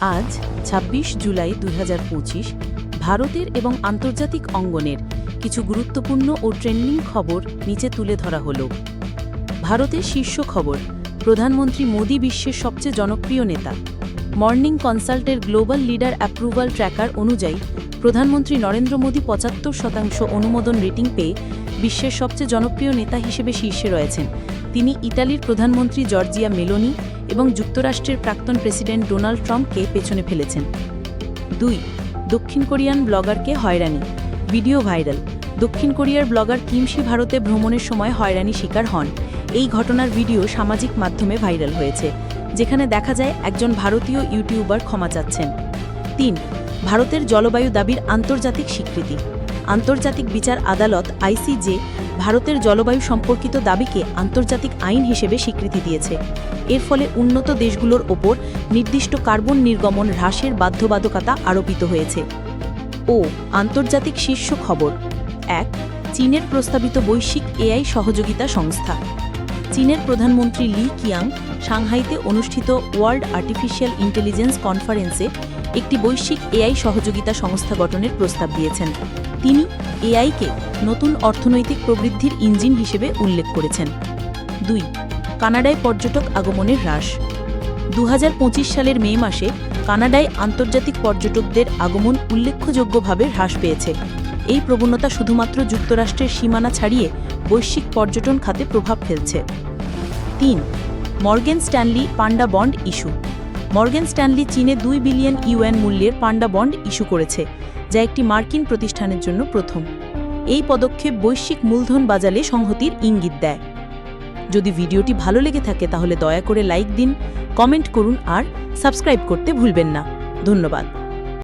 আজ ২৬ জুলাই দুই হাজার পঁচিশ, ভারতের এবং আন্তর্জাতিক অঙ্গনের কিছু গুরুত্বপূর্ণ ও ট্রেন্ডিং খবর নিচে তুলে ধরা হল। ভারতের শীর্ষ খবর, প্রধানমন্ত্রী মোদী বিশ্বের সবচেয়ে জনপ্রিয় নেতা। মর্নিং কনসাল্টের গ্লোবাল লিডার অ্যাপ্রুভাল ট্র্যাকার অনুযায়ী, প্রধানমন্ত্রী নরেন্দ্র মোদী পঁচাত্তর শতাংশ অনুমোদন রেটিং পেয়ে বিশ্বের সবচেয়ে জনপ্রিয় নেতা হিসেবে শীর্ষে রয়েছেন। তিনি ইতালির প্রধানমন্ত্রী জর্জিয়া মেলোনি এবং যুক্তরাষ্ট্রের প্রাক্তন প্রেসিডেন্ট ডোনাল্ড ট্রাম্পকে পেছনে ফেলেছেন। দুই, দক্ষিণ কোরিয়ান ব্লগারকে হয়রানি। Video viral. দক্ষিণ কোরিয়ার ব্লগার কিমশি ভারতে ভ্রমণের সময় হয়রানি শিকার হন। এই ঘটনার ভিডিও সামাজিক মাধ্যমে ভাইরাল হয়েছে, যেখানে দেখা যায় একজন ভারতীয় ইউটিউবার ক্ষমা চাচ্ছেন। তিন, ভারতের জলবায়ু দাবির আন্তর্জাতিক স্বীকৃতি। আন্তর্জাতিক বিচার আদালত, আইসিজে, ভারতের জলবায়ু সম্পর্কিত দাবিকে আন্তর্জাতিক আইন হিসেবে স্বীকৃতি দিয়েছে। এর ফলে উন্নত দেশগুলোর ওপর নির্দিষ্ট কার্বন নির্গমন হ্রাসের বাধ্যবাধকতা আরোপিত হয়েছে। ও, আন্তর্জাতিক শীর্ষ খবর। এক, চীনের প্রস্তাবিত বৈশ্বিক এআই সহযোগিতা সংস্থা। চীনের প্রধানমন্ত্রী লি কিয়াং সাংহাইতে অনুষ্ঠিত ওয়ার্ল্ড আর্টিফিশিয়াল ইন্টেলিজেন্স কনফারেন্সে একটি বৈশ্বিক এআই সহযোগিতা সংস্থা গঠনের প্রস্তাব দিয়েছেন। তিনি এআইকে নতুন অর্থনৈতিক প্রবৃদ্ধির ইঞ্জিন হিসেবে উল্লেখ করেছেন। দুই, কানাডায় পর্যটক আগমনের হ্রাস। দু হাজার পঁচিশ সালের মে মাসে কানাডায় আন্তর্জাতিক পর্যটকদের আগমন উল্লেখযোগ্যভাবে হ্রাস পেয়েছে। এই প্রবণতা শুধুমাত্র যুক্তরাষ্ট্রের সীমানা ছাড়িয়ে বৈশ্বিক পর্যটন খাতে প্রভাব ফেলছে। তিন, Morgan Stanley panda bond issue. Morgan Stanley চীনে দুই বিলিয়ন ইউএন মূল্যের পান্ডা বন্ড ইস্যু করেছে, যা একটি মার্কিন প্রতিষ্ঠানের জন্য প্রথম। এই পদক্ষেপ বৈশ্বিক মূলধন বাজালে সংহতির ইঙ্গিত দেয়। যদি ভিডিওটি ভালো লেগে থাকে, তাহলে দয়া করে লাইক দিন, কমেন্ট করুন আর সাবস্ক্রাইব করতে ভুলবেন না। ধন্যবাদ।